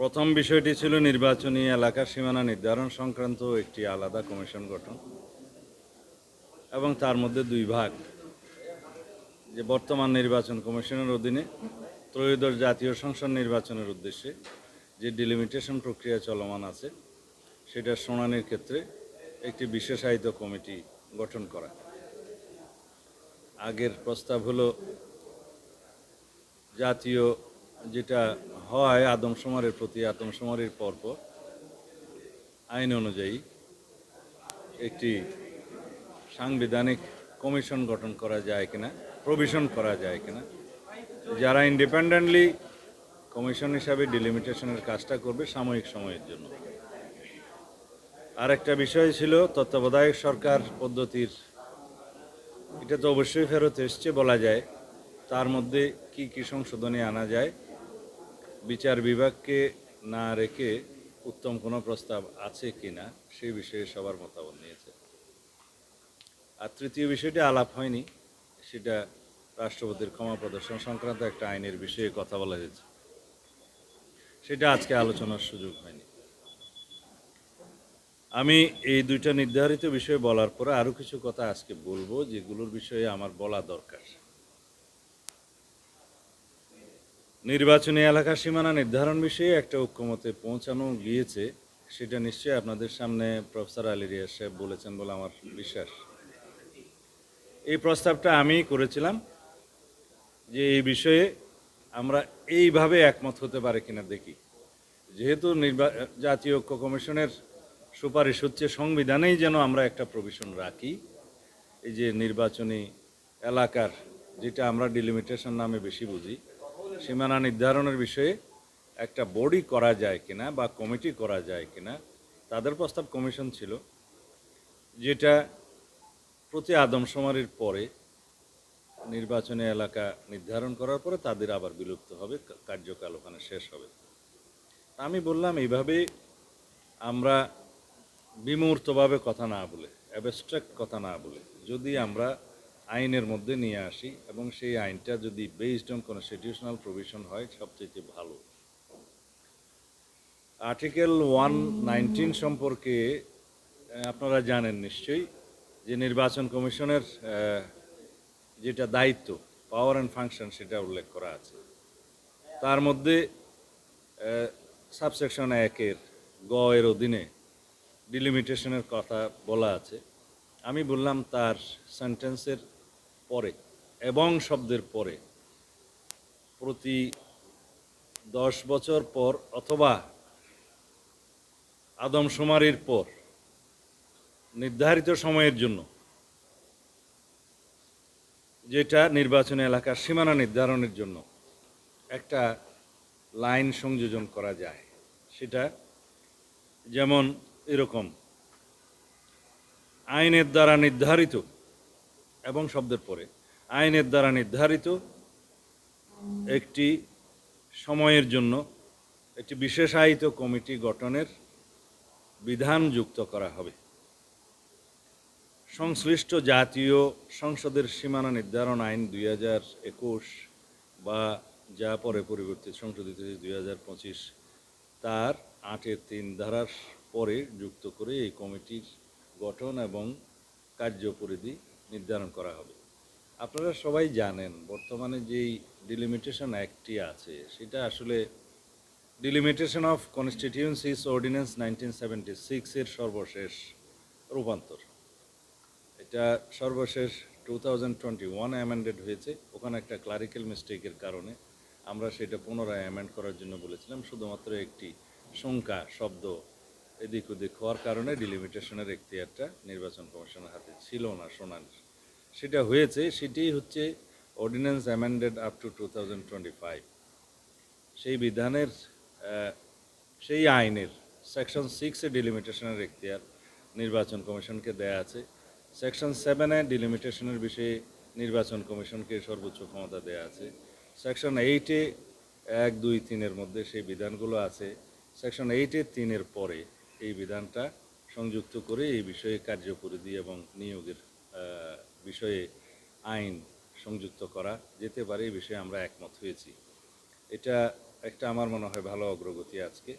প্রথম বিষয়টি ছিল নির্বাচনী এলাকার সীমানা নির্ধারণ সংক্রান্ত একটি আলাদা কমিশন গঠন এবং তার মধ্যে দুই ভাগ, যে বর্তমান নির্বাচন কমিশনের অধীনে, ত্রয়োদশ জাতীয় সংসদ নির্বাচনের উদ্দেশ্যে যে ডিলিমিটেশন প্রক্রিয়া চলমান আছে সেটা শুনানির ক্ষেত্রে একটি বিশেষায়িত কমিটি গঠন করা। আগের প্রস্তাব হলো জাতীয় যেটা হয় আদমশুমারের প্রতি আদমশুমারির পরপর আইন অনুযায়ী একটি সাংবিধানিক কমিশন গঠন করা যায় কিনা, প্রভিশন করা যায় কিনা, যারা ইন্ডিপেন্ডেন্টলি কমিশন হিসাবে ডিলিমিটেশনের কাজটা করবে সাময়িক সময়ের জন্য। আরেকটা বিষয় ছিল তত্ত্বাবধায়ক সরকার পদ্ধতির। এটা তো অবশ্যই ফেরত এসছে, বলা যায়। তার মধ্যে কি কি সংশোধনী আনা যায় বিচার বিভাগকে না রেখে উত্তম কোনো প্রস্তাব আছে কি না সেই বিষয়ে সবার মতামত নিয়েছে। আর তৃতীয় বিষয়টি আলাপ হয়নি, সেটা রাষ্ট্রপতির ক্ষমা প্রদর্শন সংক্রান্ত একটা আইনের বিষয়ে কথা বলা হয়েছে। সেটা আজকে আলোচনার সুযোগ হয়নি। আমি এই দুইটা নির্ধারিত বিষয় বলার পরে আরও কিছু কথা আজকে বলব, যেগুলোর বিষয়ে আমার বলা দরকার। নির্বাচনী এলাকার সীমানা নির্ধারণ বিষয়ে একটা ঐক্যমতে পৌঁছানো গিয়েছে, সেটা নিশ্চয়ই আপনাদের সামনে প্রফেসর আলী রিয়াজ সাহেব বলেছেন বলে আমার বিশ্বাস। এই প্রস্তাবটা আমি করেছিলাম যে এই বিষয়ে আমরা এইভাবে একমত হতে পারে কিনা দেখি। যেহেতু নির্বা, জাতীয় ঐক্য কমিশনের সুপারিশ হচ্ছে সংবিধানেই যেন আমরা একটা প্রভিশন রাখি, এই যে নির্বাচনী এলাকার, যেটা আমরা ডিলিমিটেশন নামে বেশি বুঝি সীমানা নির্ধারণের বিষয়ে একটা বডি করা যায় কিনা বা কমিটি করা যায় কিনা, তাদের প্রস্তাব কমিশন ছিল, যেটা প্রতি আদমশুমারির পরে নির্বাচনী এলাকা নির্ধারণ করার পরে তাদের আবার বিলুপ্ত হবে কার্যকাল ওখানে শেষ হবে। আমি বললাম, এইভাবে আমরা বিমূর্তভাবে কথা না বলে অ্যাবস্ট্রাক্ট কথা না বলে, যদি আমরা আইনের মধ্যে নিয়ে আসি এবং সেই আইনটা যদি বেসড অন কনস্টিটিউশনাল প্রভিশন হয়, সবচেয়ে ভালো। আর্টিকেল ওয়ান নাইনটিন সম্পর্কে আপনারা জানেন নিশ্চয়ই যে নির্বাচন কমিশনের যেটা দায়িত্ব পাওয়ার অ্যান্ড ফাংশন সেটা উল্লেখ করা আছে। তার মধ্যে সাবসেকশন একের, গ এর অধীনে ডিলিমিটেশনের কথা বলা আছে। আমি বললাম তার সেন্টেন্সের পরে, এবং শব্দের পরে। প্রতি দশ বছর পর অথবা আদমশুমারির পর, নির্ধারিত সময়ের জন্য, যেটা নির্বাচনী এলাকার সীমানা নির্ধারণের জন্য একটা লাইন সংযোজন করা যায়। সেটা যেমন এরকম, আইনের দ্বারা নির্ধারিত এবং শব্দের পরে। আইনের দ্বারা নির্ধারিত একটি সময়ের জন্য একটি বিশেষায়িত কমিটি গঠনের বিধান যুক্ত করা হবে। সংশ্লিষ্ট জাতীয় সংসদের সীমানা নির্ধারণ আইন দুই হাজার একুশ বা যা পরে পরিবর্তিত সংশোধিত দুই হাজার পঁচিশ, তার আটের তিন ধারার পরে যুক্ত করে এই কমিটির গঠন এবং কার্যপরিধি নির্ধারণ করা হবে। আপনারা সবাই জানেন, বর্তমানে যেই ডিলিমিটেশন অ্যাক্টটি আছে, সেটা আসলে delimitation of constituencies ordinance nineteen seventy সিক্সের সর্বশেষ রূপান্তর। এটা সর্বশেষ two thousand twenty one amended হয়েছে। ওখানে একটা ক্লারিক্যাল মিস্টেকের কারণে আমরা সেটা পুনরায় অ্যামেন্ড করার জন্য বলেছিলাম। শুধুমাত্র একটি সংখ্যা, শব্দ এদিক ওদিক হওয়ার কারণে ডিলিমিটেশনের এখতিয়ারটা নির্বাচন কমিশনের হাতে ছিল না শোনার সেটা হয়েছে সেটি হচ্ছে ordinance amended up to two thousand twenty five সেই বিধানের সেই আইনের সেকশন সিক্সে ডিলিমিটেশনের এখতিয়ার নির্বাচন কমিশনকে দেয়া আছে। সেকশন সেভেনে ডিলিমিটেশনের বিষয়ে নির্বাচন কমিশনকে সর্বোচ্চ ক্ষমতা দেয়া আছে। সেকশন এইটে এক, দুই, তিনের মধ্যে সেই বিধানগুলো আছে। সেকশন এইটে তিনের পরে এই বিধানটা সংযুক্ত করে এই বিষয়ে কার্যপরিধি এবং নিয়োগের বিষয়ে আইন সংযুক্ত করা যেতে পারে, এই বিষয়ে আমরা একমত হয়েছি। এটা একটা আমার মনে হয় ভালো অগ্রগতি আজকে।